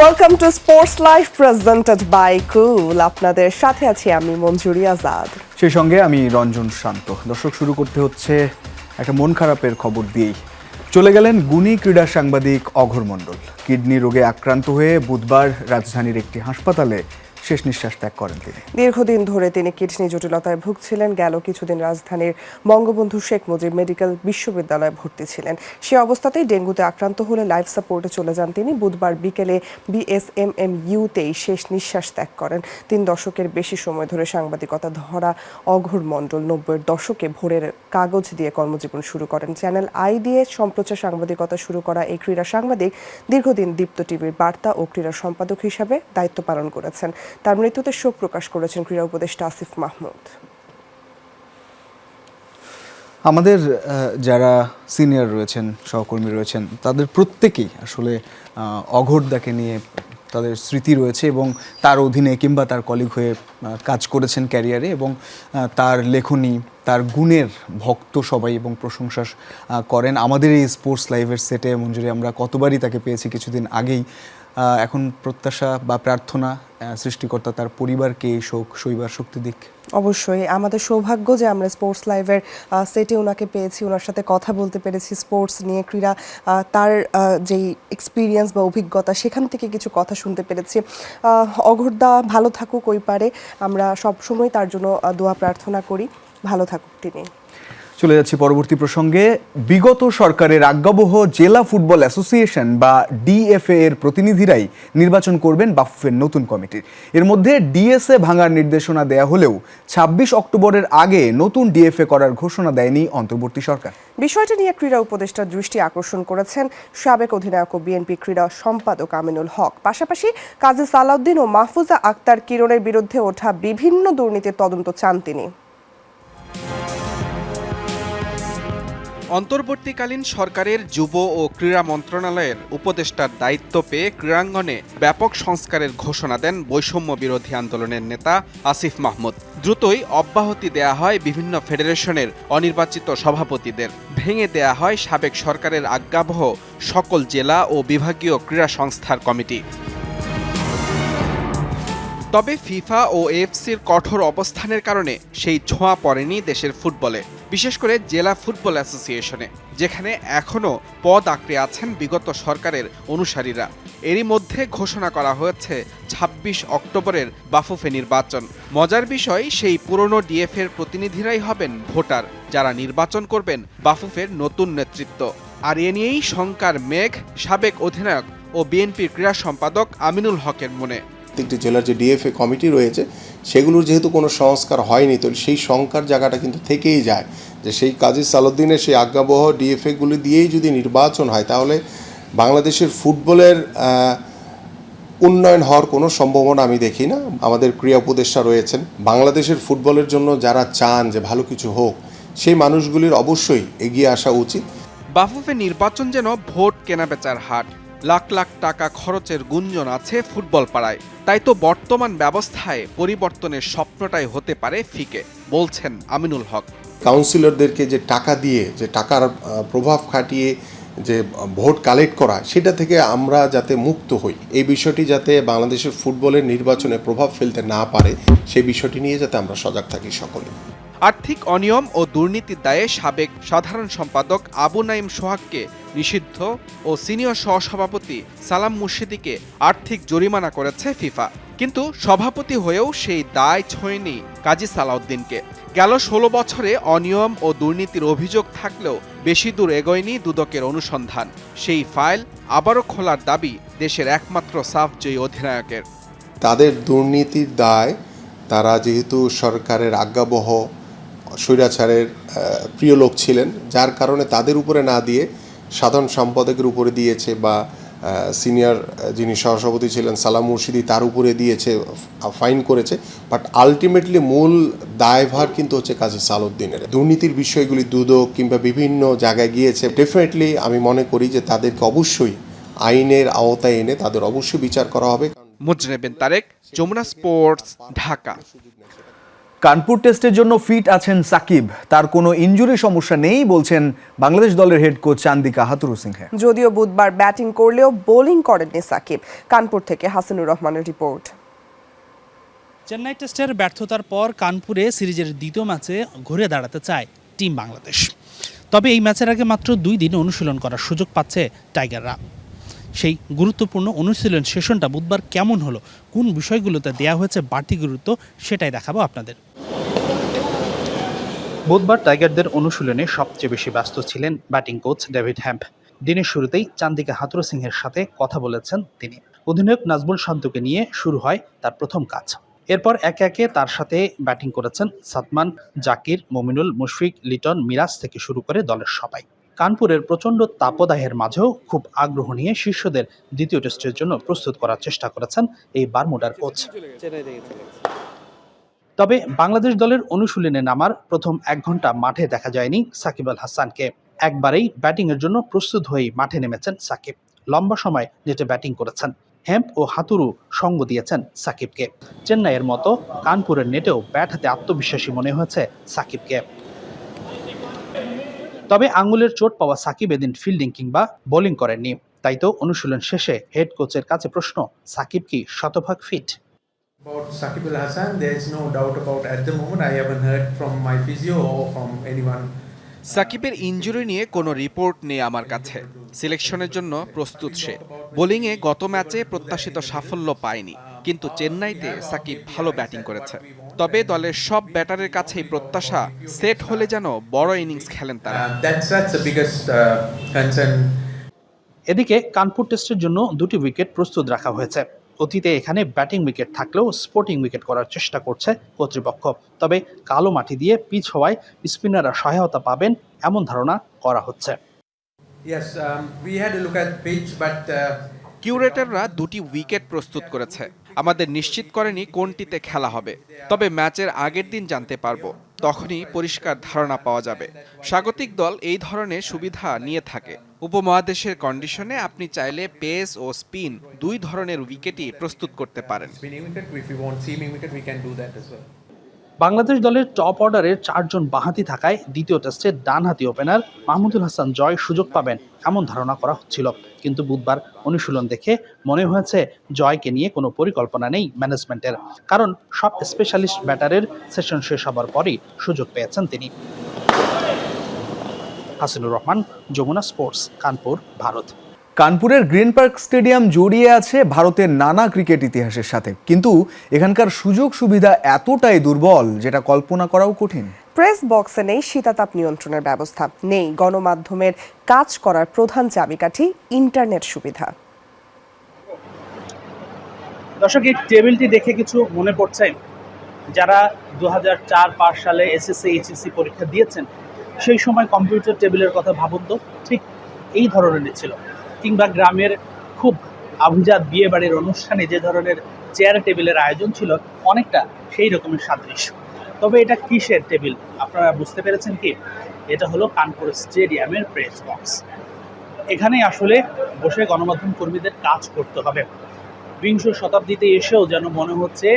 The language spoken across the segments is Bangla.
Welcome to sports life presented by cool আপনাদের সাথে আছি আমি মঞ্জুরি আজাদ। সেই সঙ্গে আমি রঞ্জন শান্ত। দর্শক, শুরু করতে হচ্ছে একটা মন খারাপের খবর দিয়েই। চলে গেলেন গুণী ক্রীড়া সাংবাদিক অঘর মণ্ডল। কিডনি রোগে আক্রান্ত হয়ে বুধবার রাজধানীর একটি হাসপাতালে শেষ নিঃশ্বাস ত্যাগ করেন তিনি। দীর্ঘদিন ধরে তিনি কিডনি জটিলতায় ভুগছিলেন, গেল কিছুদিন রাজধানীর বঙ্গবন্ধু শেখ মুজিব মেডিকেল বিশ্ববিদ্যালয়ে ভর্তি ছিলেন। সে অবস্থাতেই ডেঙ্গুতে আক্রান্ত হলে লাইফ সাপোর্টে চলে যান তিনি। বুধবার বিকেলে বিএসএমএম ইউতেই শেষ নিঃশ্বাস ত্যাগ করেন। তিন দশকের বেশি সময় ধরে সাংবাদিকতা ধরা অঘোর মণ্ডল। নব্বইয়ের দশকে ভোরের কাগজ দিয়ে কর্মজীবন শুরু করেন। চ্যানেল আই দিয়ে সম্প্রচার সাংবাদিকতা শুরু করা এই ক্রীড়া সাংবাদিক দীর্ঘদিন দীপ্ত টিভির বার্তা ও ক্রীড়া সম্পাদক হিসাবে দায়িত্ব পালন করেছেন। তার মৃত্যুতে শোক প্রকাশ করেছেন ক্রীড়া উপদেষ্টা আসিফ মাহমুদ। আমাদের যারা সিনিয়র রয়েছেন সহকর্মী রয়েছেন তাদের প্রত্যেকেই আসলে আহ, অঘোরদাকে নিয়ে তাদের স্মৃতি রয়েছে এবং তার অধীনে কিংবা তার কলিগ হয়ে কাজ করেছেন ক্যারিয়ারে এবং তার লেখনী তার গুণের ভক্ত সবাই এবং প্রশংসা করেন। আমাদের এই স্পোর্টস লাইভের সেটে মঞ্জুরি আমরা কতবারই তাকে পেয়েছি কিছুদিন আগেই। এখন প্রত্যাশা বা প্রার্থনা সৃষ্টিকর্তা তার পরিবারকে এই শোক, শৈবার শক্তি দিক। অবশ্যই। আমাদের সৌভাগ্য যে আমরা স্পোর্টস লাইভের সেটে ওনাকে পেয়েছি ওনার সাথে কথা বলতে পেরেছি স্পোর্টস নিয়ে ক্রীড়া তার যেই এক্সপিরিয়েন্স বা অভিজ্ঞতা, সেখান থেকে কিছু কথা শুনতে পেরেছি। অঘোরদা ভালো থাকুক ওই পারে। আমরা সবসময় তার জন্য দোয়া প্রার্থনা করি। ভালো থাকুক তিনি। চলে যাচ্ছি পরবর্তী প্রসঙ্গে। বিগত সরকারের আজ্ঞাবহ জেলা ফুটবল অ্যাসোসিয়েশন বা ডিএফএ এর প্রতিনিধিরাই নির্বাচন করবেন বাফুফের নতুন কমিটির এর মধ্যে ডিএসএ ভাঙার নির্দেশনা দেয়া হলেও ছাব্বিশ অক্টোবরের আগে নতুন ডিএফএ করার ঘোষণা দেয়নি অন্তর্বর্তী সরকার। বিষয়টি নিয়ে ক্রীড়া উপদেষ্টার দৃষ্টি আকর্ষণ করেছেন সাবেক অধিনায়ক ও বিএনপি ক্রীড়া সম্পাদক আমিনুল হক। পাশাপাশি কাজী সালাউদ্দিন ও মাহফুজা আক্তার কিরণের বিরুদ্ধে ওঠা বিভিন্ন দুর্নীতির তদন্ত চান তিনি। অন্তর্বর্তীকালীন সরকারের যুব ও ক্রীড়া মন্ত্রণালয়ের উপদেষ্টার দায়িত্ব পেয়ে ক্রীড়াঙ্গনে ব্যাপক সংস্কারের ঘোষণা দেন বৈষম্য বিরোধী আন্দোলনের নেতা আসিফ মাহমুদ। দ্রুতই অব্যাহতি দেয়া হয় বিভিন্ন ফেডারেশনের অনির্বাচিত সভাপতিদের। ভেঙে দেয়া হয় সাবেক সরকারের আজ্ঞাবহ সকল জেলা ও বিভাগীয় ক্রীড়া সংস্থার কমিটি। তবে ফিফা ও এফসির কঠোর অবস্থানের কারণে সেই ছোঁয়া পড়েনি দেশের ফুটবলে। বিশেষ করে জেলা ফুটবল অ্যাসোসিয়েশনে, যেখানে এখনও পদ আঁকড়ে আছেন বিগত সরকারের অনুসারীরা। এরই মধ্যে ঘোষণা করা হয়েছে, ছাব্বিশ অক্টোবরের বাফুফে নির্বাচন। মজার বিষয়, সেই পুরনো ডিএফের প্রতিনিধিরাই হবেন ভোটার, যারা নির্বাচন করবেন বাফুফের নতুন নেতৃত্ব। আর এ নিয়েই শঙ্কার মেঘ, সাবেক অধিনায়ক ও বিএনপির ক্রীড়া সম্পাদক আমিনুল হকের মনে। প্রত্যেকটি জেলার যে ডিএফএ কমিটি রয়েছে, সেগুলোর যেহেতু কোনো সংস্কার হয়নি, তো সেই সংস্কার জায়গাটা কিন্তু থেকেই যায়। যে সেই কাজী সালুদ্দিনের সেই আজ্ঞাবহ ডিএফএগুলি দিয়েই যদি নির্বাচন হয়, তাহলে বাংলাদেশের ফুটবলের উন্নয়ন হওয়ার কোনো সম্ভাবনা আমি দেখি না। আমাদের ক্রীড়া উপদেষ্টা রয়েছেন। বাংলাদেশের ফুটবলের জন্য যারা চান যে ভালো কিছু হোক, সেই মানুষগুলির অবশ্যই এগিয়ে আসা উচিত। বাফুফে নির্বাচন যেন ভোট কেনাবেচার হাট। লাখ লাখ টাকা খরচের গুঞ্জন আছে ফুটবল পাড়ায়। তাই তো বর্তমান ব্যবস্থায় পরিবর্তনের স্বপ্নটাই হতে পারে ফিকে বলছেন আমিনুল হক। কাউন্সিলরদেরকে যে টাকা দিয়ে যে টাকার প্রভাব খাটিয়ে যে ভোট কালেক্ট করা সেটা থেকে আমরা যাতে মুক্ত হই এই বিষয়টি যাতে বাংলাদেশের ফুটবলের নির্বাচনে প্রভাব ফেলতে না পারে সেই বিষয়টি নিয়ে যাতে আমরা সজাগ থাকি সকলে। আর্থিক অনিয়ম ও দুর্নীতির দায়ে সাবেক সাধারণ সম্পাদক আবু নাইম সোহাগকে নিষিদ্ধ ও সিনিয়র সহসভাপতি সালাম মুর্শিদিকে আর্থিক জরিমানা করেছে ফিফা। কিন্তু সভাপতি হয়েও সেই দায় ছোঁয়নি কাজী সালাউদ্দিনকে। গেল ষোলো বছরে অনিয়ম ও দুর্নীতির অভিযোগ থাকলেও বেশি দূর এগোয়নি দুদকের অনুসন্ধান। সেই ফাইল আবারও খোলার দাবি দেশের একমাত্র সাফ সাফজয়ী অধিনায়কের। তাদের দুর্নীতির দায়, তারা যেহেতু সরকারের আজ্ঞাবহ, স্বৈরাচারের প্রিয় লোক ছিলেন, যার কারণে তাদের উপরে না দিয়ে সাধারণ সম্পাদকের উপরে দিয়েছে বা সিনিয়র যিনি সহসভাপতি ছিলেন সালাম মুর্শিদি তার উপরে দিয়েছে ফাইন করেছে। বাট আলটিমেটলি মূল দায়ভার কিন্তু হচ্ছে কাজী সালউদ্দিনের। দুর্নীতির বিষয়গুলি দুদক কিংবা বিভিন্ন জায়গায় গিয়েছে। ডেফিনেটলি আমি মনে করি যে তাদেরকে অবশ্যই আইনের আওতায় এনে তাদের অবশ্যই বিচার করা হবে। মুজরেবেন তারেক, যমুনা স্পোর্টস, ঢাকা। কানপুর টেস্টের জন্য ফিট আছেন সাকিব। তার কোনো ইনজুরি সমস্যা নেই বলছেন বাংলাদেশ দলের হেড কোচ চান্দিকা হাতুরু সিংহে। যদিও বুধবার ব্যাটিং করলেও বোলিং করেননি সাকিব। কানপুর থেকে হাসানুর রহমানের রিপোর্ট। চেন্নাই টেস্টের ব্যর্থতার পর কানপুরে সিরিজের দ্বিতীয় ম্যাচে ঘুরে দাঁড়াতে চায় টিম বাংলাদেশ। তবে এই ম্যাচের আগে মাত্র দুই দিন অনুশীলন করার সুযোগ পাচ্ছে টাইগাররা। সেই গুরুত্বপূর্ণ অনুশীলন সেশনটা বুধবার কেমন হলো? কোন বিষয়গুলোতে দেয়া হয়েছে বাড়তি গুরুত্ব? সেটাই দেখাবো আপনাদের। বুধবার টাইগারদের অনুশীলনে সবচেয়ে বেশি ব্যস্ত ছিলেন ব্যাটিং কোচ ডেভিড হ্যাম্প। দিনের শুরুতেই চান্দিকা হাতুরু সিংহের সাথে কথা বলেছেন তিনি। অধিনায়ক নাজবুল শান্তকে নিয়ে শুরু হয় তার প্রথম কাজ। এরপর একে একে তার সাথে ব্যাটিং করেছেন সাতমান জাকির, মমিনুল, মুশফিক, লিটন, মিরাজ থেকে শুরু করে দলের সবাই। কানপুরের প্রচণ্ড তাপদাহের মাঝেও খুব আগ্রহ নিয়ে শিষ্যদের দ্বিতীয় টেস্টের জন্য প্রস্তুত করার চেষ্টা করেছেন এই বারমুডার কোচ। তবে বাংলাদেশ দলের অনুশীলনে নামার প্রথম এক ঘণ্টা মাঠে দেখা যায়নি সাকিব আল হাসানকে। একবারেই ব্যাটিংয়ের জন্য প্রস্তুত হয়েই মাঠে নেমেছেন সাকিব। লম্বা সময় নেটে ব্যাটিং করেছেন। হ্যাম্প ও হাতুরু সঙ্গ দিয়েছেন সাকিবকে। চেন্নাইয়ের মতো কানপুরের নেটেও ব্যাট হাতে আত্মবিশ্বাসী মনে হয়েছে সাকিবকে। তবে আঙ্গুলের চোট পাওয়া সাকিব এদিন ফিল্ডিং কিংবা বোলিং করেননি। তাই তো অনুশীলন শেষে হেড কোচের কাছে প্রশ্ন সাকিব কি শতভাগ fit About Sakib Al Hassan, there is no doubt about at the moment. I haven't heard from my physio or from anyone. সাকিবের ইনজুরি নিয়ে কোনো রিপোর্ট নেই আমার কাছে। সিলেকশনের জন্য প্রস্তুত সে। বোলিংয়ে গত ম্যাচে প্রত্যাশিত সাফল্য পায়নি। কিন্তু চেন্নাইতে সাকিব ভালো ব্যাটিং করেছে। তবে দলের সব ব্যাটারের কাছেই প্রত্যাশা সেট হলে যেন বড় ইনিংস খেলেন তারা। Uh, এদিকে কানপুর টেস্টের জন্য দুটি উইকেট প্রস্তুত রাখা হয়েছে। অতীতে এখানে ব্যাটিং উইকেট থাকলেও স্পোর্টিং উইকেট করার চেষ্টা করছে কর্তৃপক্ষ। তবে কালো মাটি দিয়ে পিচ হওয়ায় স্পিনাররা সহায়তা পাবেন এমন ধারণা করা হচ্ছে। Um, uh, কিউরেটররা দুটি উইকেট প্রস্তুত করেছে। আমাদের নিশ্চিত করেনি কোনটিতে খেলা হবে। তবে ম্যাচের আগের দিন জানতে পারব। তখনই পরিষ্কার ধারণা পাওয়া যাবে। স্বাগতিক দল এই ধরনের সুবিধা নিয়ে থাকে। উপমহাদেশের কন্ডিশনে আপনি চাইলে পেস ও স্পিন দুই ধরনের উইকেটই প্রস্তুত করতে পারেন। বাংলাদেশ দলের টপ অর্ডারের চারজন বাঁহাতি থাকায় দ্বিতীয় টেস্টে ডানহাতি ওপেনার মাহমুদুল হাসান জয় সুযোগ পাবেন এমন ধারণা করা হচ্ছিল। কিন্তু বুধবার অনুশীলন দেখে মনে হয়েছে জয়কে নিয়ে কোনো পরিকল্পনা নেই ম্যানেজমেন্টের কারণ সব স্পেশালিস্ট ব্যাটারের সেশন শেষ হবার পরই সুযোগ পেয়েছেন তিনি। হাসিনুর রহমান, যমুনা স্পোর্টস কানপুর, ভারত। কানপুরের গ্রিন পার্ক স্টেডিয়াম জড়িয়ে আছে ভারতের নানা ক্রিকেট ইতিহাসের সাথে। কিন্তু এখানকার সুযোগ সুবিধা এতটাই দুর্বল যেটা কল্পনা করাও কঠিন। প্রেস বক্সে নেই শীতাতাপ নিয়ন্ত্রণের ব্যবস্থা নেই গণমাধ্যমের কাজ করার প্রধান চাবিকাঠি ইন্টারনেট সুবিধা। দর্শক এই টেবিলটি দেখে কিছু মনে পড়ছে। যারা দু হাজার চার পাঁচ সালে এসএসসি এইচএসসি পরীক্ষা দিয়েছেন সেই সময় কম্পিউটার টেবিলের কথা ভাবুন তো ঠিক এই ধরনের ছিল। কিংবা গ্রামের খুব আভিজাত বিয়ে বাড়ির অনুষ্ঠানে যে ধরনের চেয়ার টেবিলের আয়োজন ছিল, অনেকটা সেই রকমের সাদৃশ্য। তবে এটা কিসের টেবিল আপনারা বুঝতে পেরেছেন কি? এটা হলো কানপুর স্টেডিয়ামের প্রেস বক্স এখানে আসলে বসে গণমাধ্যম কর্মীদের কাজ করতে হবে। বিংশ শতাব্দীতে এসেও যেন মনে হচ্ছে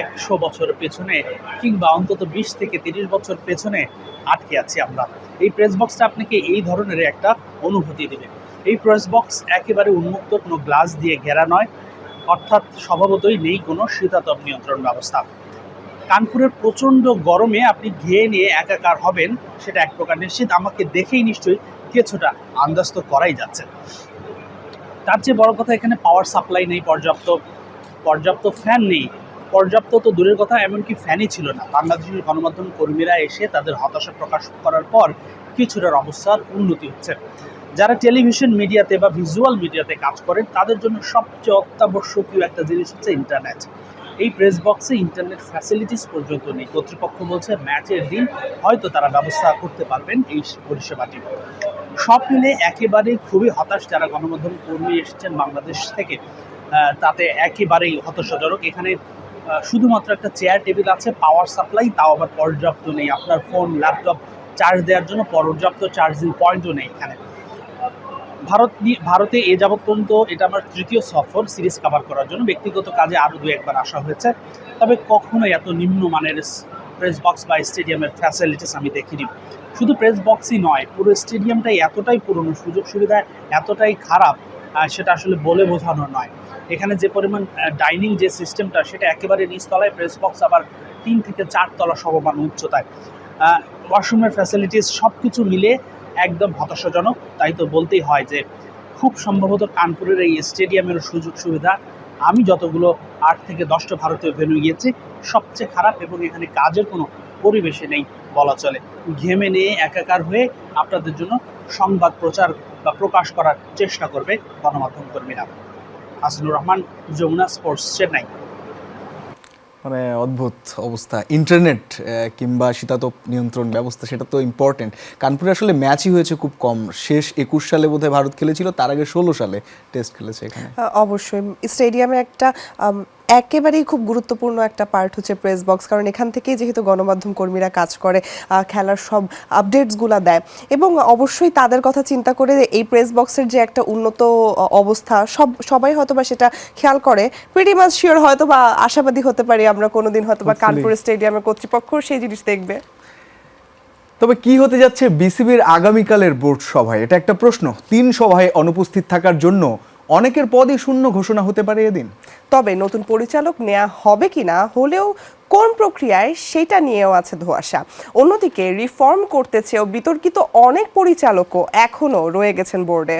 একশো বছর পেছনে কিংবা অন্তত বিশ থেকে তিরিশ বছর পেছনে আটকে আছি আমরা। এই প্রেস বক্সটা আপনাকে এই ধরনের একটা অনুভূতি দেবে। এই প্রেস বক্স একেবারে উন্মুক্ত, কোনো গ্লাস দিয়ে ঘেরা নয়। অর্থাৎ স্বভাবতই নেই কোনো শীতাতপ নিয়ন্ত্রণ ব্যবস্থা। কানপুরের প্রচণ্ড গরমে আপনি ঘেয়ে নিয়ে একাকার হবেন, সেটা এক প্রকার নিশ্চিত। আমাকে দেখেই নিশ্চয়ই কিছুটা আন্দাজ তো করাই যাচ্ছে। তার চেয়ে বড় কথা, এখানে পাওয়ার সাপ্লাই নেই, পর্যাপ্ত পর্যাপ্ত ফ্যান নেই। পর্যাপ্ত তো দূরের কথা, এমনকি ফ্যানই ছিল না। বাংলাদেশের গণমাধ্যম কর্মীরা এসে তাদের হতাশা প্রকাশ করার পর কিছুটার অবস্থার উন্নতি হচ্ছে। যারা টেলিভিশন মিডিয়াতে বা ভিজুয়াল মিডিয়াতে কাজ করেন, তাদের জন্য সবচেয়ে অত্যাবশ্যকীয় একটা জিনিস হচ্ছে ইন্টারনেট এই প্রেস বক্সে ইন্টারনেট ফ্যাসিলিটিস পর্যন্ত নেই। কর্তৃপক্ষ বলছে ম্যাচের দিন হয়তো তারা ব্যবস্থা করতে পারবেন এই পরিষেবাটি। সব মিলে একেবারেই খুবই হতাশ যারা গণমাধ্যম কর্মী এসেছেন বাংলাদেশ থেকে তাতে একেবারেই হতাশাজনক। এখানে শুধুমাত্র একটা চেয়ার টেবিল আছে পাওয়ার সাপ্লাই তাও আবার পর্যাপ্ত নেই। আপনার ফোন ল্যাপটপ চার্জ দেওয়ার জন্য পর্যাপ্ত চার্জিং পয়েন্টও নেই এখানে। ভারত ভারতে এ যাবৎ পর্যন্ত এটা আমার তৃতীয় সফর সিরিজ কভার করার জন্য। ব্যক্তিগত কাজে আরও দু একবার আসা হয়েছে। তবে কখনো এত নিম্নমানের প্রেস বক্স বা স্টেডিয়ামের ফ্যাসিলিটিস আমি দেখিনি। শুধু প্রেস বক্সই নয়, পুরো স্টেডিয়ামটাই এতটাই পুরনো, সুযোগ সুবিধা এতটাই খারাপ সেটা আসলে বলে বোঝানো নয়। এখানে যে পরিমাণ ডাইনিং যে সিস্টেমটা সেটা একেবারে নিচতলায় প্রেস বক্স আবার তিন থেকে চার তলা সমমান উচ্চতায়। ওয়াশরুমের ফ্যাসিলিটিস সব কিছু মিলে একদম হতাশাজনক। তাই তো বলতেই হয় যে, খুব সম্ভবত কানপুরের এই স্টেডিয়ামের সুযোগ সুবিধা। আমি যতগুলো আট থেকে দশটা ভারতীয় ভেন্যু গিয়েছি, সবচেয়ে খারাপ এবং এখানে কাজের কোনো পরিবেশে নেই বলা চলে। ঘেমে নিয়ে একাকার হয়ে আপনাদের জন্য সংবাদ প্রচার বা প্রকাশ করার চেষ্টা করবে গণমাধ্যম কর্মীরা। হাসানুর রহমান, যমুনা স্পোর্টস, চেন্নাই। মানে অদ্ভুত অবস্থা। ইন্টারনেট কিংবা শীতাতপ নিয়ন্ত্রণ ব্যবস্থা, সেটা তো ইম্পর্টেন্ট কানপুরে আসলে ম্যাচই হয়েছে খুব কম। শেষ একুশ সালে বোধহয় ভারত খেলেছিল, তার আগে ষোলো সালে টেস্ট খেলেছে এখানে। অবশ্যই। স্টেডিয়ামে একটা একেবারেই খুব গুরুত্বপূর্ণ একটা পার্ট হচ্ছে প্রেস বক্স কারণ এখান থেকেই যেহেতু গণমাধ্যম কর্মীরা কাজ করে খেলার সব আপডেটসগুলো দেয়। এবং অবশ্যই তাদের কথা চিন্তা করে এই প্রেস বক্সের যে একটা উন্নত অবস্থা সব সবাই হয়তো বা সেটা খেয়াল করে। প্রিটি মাছ শিওর হয়তো বা আশাবাদী হতে পারি আমরা কোনোদিন হয়তো বা. কানপুর স্টেডিয়ামের কর্তৃপক্ষ সেই জিনিস দেখবে। তবে কি হতে যাচ্ছে বিসিবির আগামীকালের বোর্ড সভায়? এটা একটা প্রশ্ন। তিন সভায় অনুপস্থিত থাকার জন্য অনেকের পদই শূন্য ঘোষণা হতে পারে এদিন। তবে নতুন পরিচালক নেওয়া হবে কিনা হলেও কোন প্রক্রিয়ায় সেটা নিয়েও আছে ধোয়াশা। অন্যদিকে রিফর্ম করতে চেয়েও বিতর্কিত অনেক পরিচালকও এখনও রয়ে গেছেন বোর্ডে।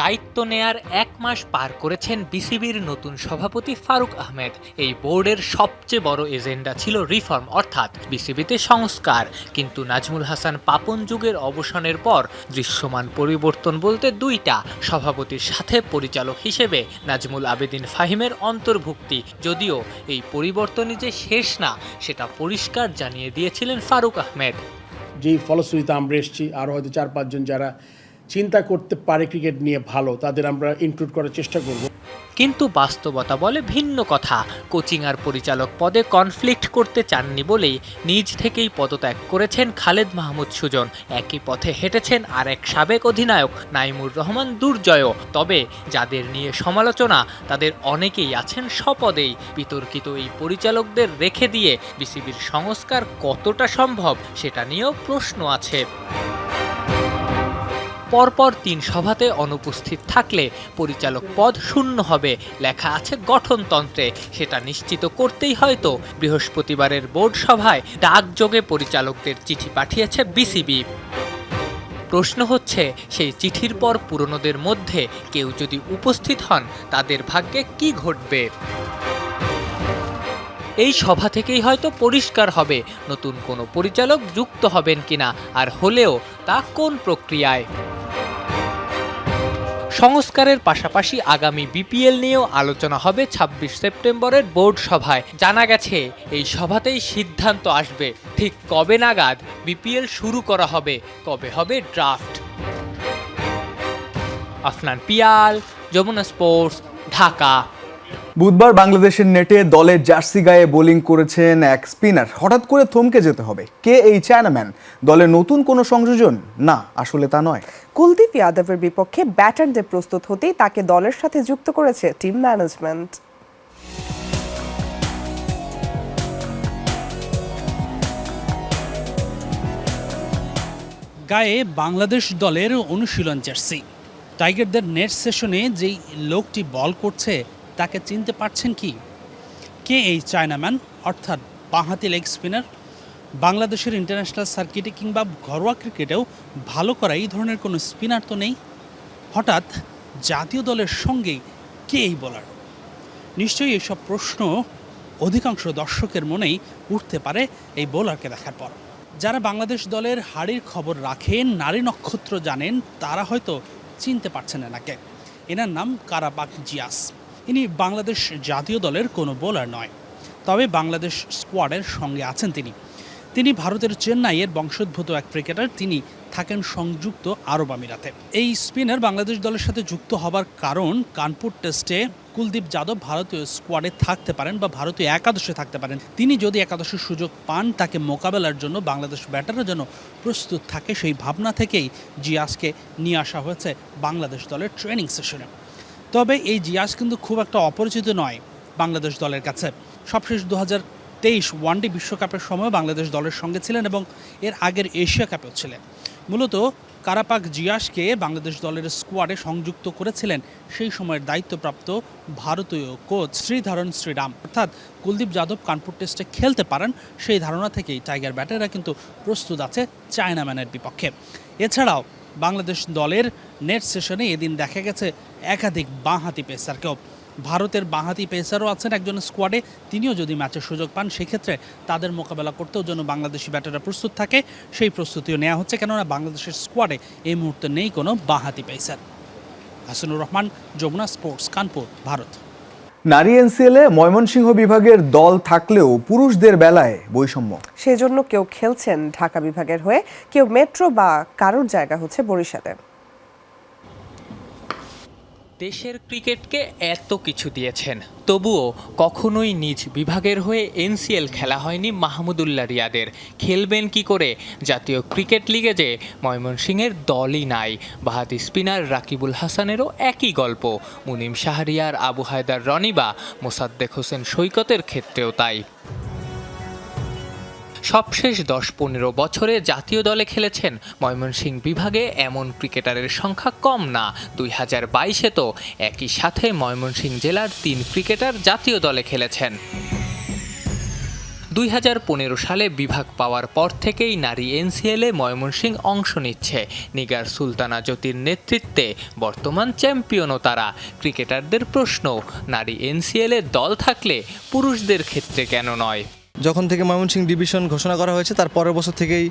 দায়িত্ব নেয়ার এক মাস পার করেছেন বিসিবির নতুন সভাপতি ফারুক আহমেদ। এই বোর্ডের সবচেয়ে বড় এজেন্ডা ছিল রিফর্ম, অর্থাৎ বিসিবিতে সংস্কার। কিন্তু নাজমুল হাসান পাপন যুগের অবসানের পর দৃশ্যমান পরিবর্তন বলতে দুইটা, সভাপতির সাথে পরিচালক হিসেবে নাজমুল আবেদিন ফাহিমের অন্তর্ভুক্তি। যদিও এই পরিবর্তনই যে শেষ না, সেটা পরিষ্কার জানিয়ে দিয়েছিলেন ফারুক আহমেদ। যেই ফলশ্রুতিতে আমরা এসেছি। আরও হয়তো চার পাঁচজন যারা চিন্তা করতে পারে ক্রিকেট নিয়ে ভালো, তাদের আমরা ইনক্লুড করার চেষ্টা করব। কিন্তু বাস্তবতা বলে ভিন্ন কথা। কোচিং আর পরিচালক পদে কনফ্লিক্ট করতে চাননি বলেই নিজ থেকেই পদত্যাগ করেছেন খালেদ মাহমুদ সুজন। একই পথে হেঁটেছেন আর এক সাবেক অধিনায়ক নাইমুর রহমান দুর্জয়ও। তবে যাদের নিয়ে সমালোচনা, তাদের অনেকেই আছেন স্বপদেই। বিতর্কিত এই পরিচালকদের রেখে দিয়ে বিসিবির সংস্কার কতটা সম্ভব, সেটা নিয়েও প্রশ্ন আছে। পরপর তিন সভাতে অনুপস্থিত থাকলে পরিচালক পদ শূন্য হবে। লেখা আছে গঠনতন্ত্রে। সেটা নিশ্চিত করতেই হয়তো বৃহস্পতিবারের বোর্ড সভায় ডাকযোগে পরিচালকদের চিঠি পাঠিয়েছে বিসিবি। প্রশ্ন হচ্ছে, সেই চিঠির পর পুরনোদের মধ্যে কেউ যদি উপস্থিত হন, তাদের ভাগ্যে কি ঘটবে? এই সভা থেকেই হয়তো পরিষ্কার হবে, নতুন কোনো পরিচালক যুক্ত হবেন কিনা, আর হলেও তা কোন প্রক্রিয়ায়? সংস্কারের পাশাপাশি আগামী বিপিএল নিয়েও আলোচনা হবে ছাব্বিশ সেপ্টেম্বরের বোর্ড সভায়। জানা গেছে, এই সভাতেই সিদ্ধান্ত আসবে, ঠিক কবে নাগাদ বিপিএল শুরু করা হবে, কবে হবে ড্রাফট। আফনান পিয়াল, যমুনা স্পোর্টস, ঢাকা। বুধবার বাংলাদেশের নেটে দলের জার্সি গায়ে বোলিং করেছেন এক স্পিনার। হঠাৎ করে থমকে যেতে হবে। কে এই চায়নাম্যান দলে নতুন কোনো সংযোজন? না আসলে তা নয়। কুলদীপ যাদবের বিপক্ষে ব্যাটারদের প্রস্তুত হতেই তাকে দলের সাথে যুক্ত করেছে টিম ম্যানেজমেন্ট। গায়ে বাংলাদেশ দলের অনুশীলন জার্সি। টাইগারদের নেট সেশনে যেই লোকটি বল করছে তাকে চিনতে পারছেন কি? কে এই চায়নাম্যান অর্থাৎ বাঁহাতি লেগ স্পিনার বাংলাদেশের ইন্টারন্যাশনাল সার্কিটে কিংবা ঘরোয়া ক্রিকেটেও ভালো করা এই ধরনের কোনো স্পিনার তো নেই? হঠাৎ জাতীয় দলের সঙ্গেই কে এই বোলার নিশ্চয়ই এইসব প্রশ্ন অধিকাংশ দর্শকের মনেই উঠতে পারে এই বোলারকে দেখার পর। যারা বাংলাদেশ দলের হাড়ির খবর রাখেন, নারী নক্ষত্র জানেন, তারা হয়তো চিনতে পারছেন এনাকে। এনার নাম কারাবাক জিয়াস ইনি বাংলাদেশ জাতীয় দলের কোনো বোলার নয়। তবে বাংলাদেশ স্কোয়াডের সঙ্গে আছেন তিনি। তিনি ভারতের চেন্নাইয়ের বংশোদ্ভূত এক ক্রিকেটার তিনি থাকেন সংযুক্ত আরব আমিরাতে। এই স্পিনার বাংলাদেশ দলের সাথে যুক্ত হবার কারণ কানপুর টেস্টে কুলদীপ যাদব ভারতীয় স্কোয়াডে থাকতে পারেন বা ভারতীয় একাদশে থাকতে পারেন। তিনি যদি একাদশের সুযোগ পান, তাকে মোকাবেলার জন্য বাংলাদেশ ব্যাটারের জন্য প্রস্তুত থাকে, সেই ভাবনা থেকেই জিয়াসকে নিয়ে আসা হয়েছে বাংলাদেশ দলের ট্রেনিং সেশনে তবে এই জিয়াস কিন্তু খুব একটা অপরিচিত নয় বাংলাদেশ দলের কাছে। সবশেষ দু হাজার তেইশ ওয়ানডে বিশ্বকাপের সময় বাংলাদেশ দলের সঙ্গে ছিলেন এবং এর আগের এশিয়া কাপেও ছিলেন। মূলত কারাপাক জিয়াসকে বাংলাদেশ দলের স্কোয়াডে সংযুক্ত করেছিলেন সেই সময়ের দায়িত্বপ্রাপ্ত ভারতীয় কোচ শ্রীধরন শ্রীরাম। অর্থাৎ কুলদীপ যাদব কানপুর টেস্টে খেলতে পারেন সেই ধারণা থেকেই টাইগার ব্যাটাররা কিন্তু প্রস্তুত আছে চায়নাম্যানের বিপক্ষে। এছাড়াও বাংলাদেশ দলের নেট সেশনে এদিন দেখা গেছে একাধিক বাঁহাতি পেসারকেও। ভারতের বাঁহাতি পেসারও আছেন একজন স্কোয়াডে, তিনিও যদি ম্যাচের সুযোগ পান, সেক্ষেত্রে তাদের মোকাবেলা করতেও যেন বাংলাদেশি ব্যাটাররা প্রস্তুত থাকে, সেই প্রস্তুতিও নেওয়া হচ্ছে, কেননা বাংলাদেশের স্কোয়াডে এই মুহূর্তে নেই কোনো বাঁহাতি পেসার। হাসানুর রহমান, যমুনা স্পোর্টস, কানপুর, ভারত। নারী এনসিএলে ময়মনসিংহ বিভাগের দল থাকলেও পুরুষদের বেলায় বৈষম্য। সেজন্য কেউ খেলছেন ঢাকা বিভাগের হয়ে, কেউ মেট্রো বা কারোর জায়গা হচ্ছে বরিশালে। দেশের ক্রিকেটকে এত কিছু দিয়েছেন। তবুও কখনোই নিজ বিভাগের হয়ে এনসিএল খেলা হয়নি মাহমুদুল্লাহ রিয়াদের। খেলবেন কি করে? জাতীয় ক্রিকেট লিগে যে ময়মনসিংহের দলই নাই। বাহাতি স্পিনার রাকিবুল হাসানেরও একই গল্প। মুনিম শাহরিয়ার, আবু হায়দার রনিবা, মোসাদ্দেক হোসেন সৈকতের ক্ষেত্রেও তাই। সবশেষ দশ পনেরো বছরে জাতীয় দলে খেলেছেন ময়মনসিংহ বিভাগে এমন ক্রিকেটারের সংখ্যা কম না, দুই হাজার বাইশে তো। একই সাথে ময়মনসিংহ জেলার তিন ক্রিকেটার জাতীয় দলে খেলেছেন। দুই হাজার পনেরো সালে বিভাগ পাওয়ার পর থেকেই নারী এনসিএলে ময়মনসিংহ অংশ নিচ্ছে। নিগার সুলতানা জ্যোতির নেতৃত্বে বর্তমান চ্যাম্পিয়নও তারা। ক্রিকেটারদের প্রশ্ন, নারী এনসিএলে দল থাকলে পুরুষদের ক্ষেত্রে কেন নয়? যখন থেকে ময়মনসিংহ ডিভিশন ঘোষণা করা হয়েছে, তার পরের বছর থেকেই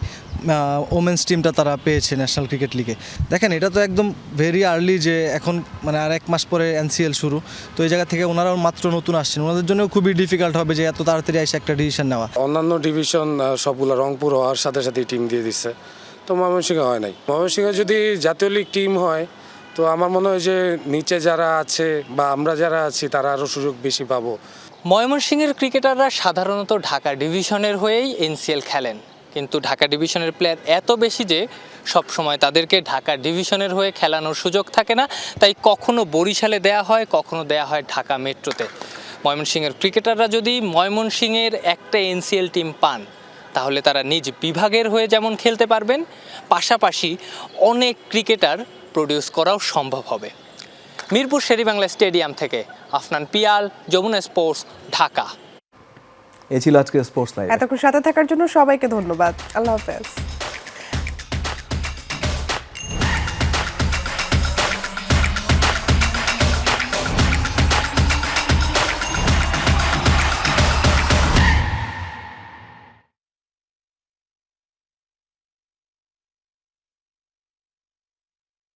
ওমেন্স টিমটা তারা পেয়েছে ন্যাশনাল ক্রিকেট লিগে দেখেন, এটা তো একদম ভেরি আর্লি যে এখন মানে আর এক মাস পরে এনসিএল শুরু। তো এই জায়গা থেকে ওনারাও মাত্র নতুন আসছেন। ওনাদের জন্য খুবই ডিফিকাল্ট হবে যে এত তাড়াতাড়ি এসে একটা ডিসিশন নেওয়া। অন্যান্য ডিভিশন সবগুলো রংপুর হওয়ার সাথে সাথে টিম দিয়ে দিচ্ছে। তো ময়মনসিংহে হয় নাই। ময়মনসিংহে যদি জাতীয় লিগ টিম হয়, তো আমার মনে হয় যে নিচে যারা আছে বা আমরা যারা আছি, তারা আরও সুযোগ বেশি পাবো। ময়মনসিংহের ক্রিকেটাররা সাধারণত ঢাকা ডিভিশনের হয়েই এনসিএল খেলেন। কিন্তু ঢাকা ডিভিশনের প্লেয়ার এত বেশি যে সব সময় তাদেরকে ঢাকা ডিভিশনের হয়ে খেলানোর সুযোগ থাকে না। তাই কখনো বরিশালে দেয়া হয়, কখনো দেয়া হয় ঢাকা মেট্রোতে। ময়মনসিংহের ক্রিকেটাররা যদি ময়মনসিংহের একটা এনসিএল টিম পান, তাহলে তারা নিজ বিভাগের হয়ে যেমন খেলতে পারবেন, পাশাপাশি অনেক ক্রিকেটার প্রডিউস করাও সম্ভব হবে। মিরপুর শেরিবাংলা স্টেডিয়াম থেকে আফনান পিয়াল যমুনা স্পোর্টস ঢাকা। এ ছিল আজকে স্পোর্টস লাইভ এতক্ষণ সাথে থাকার জন্য সবাইকে ধন্যবাদ। আল্লাহ হাফেজ।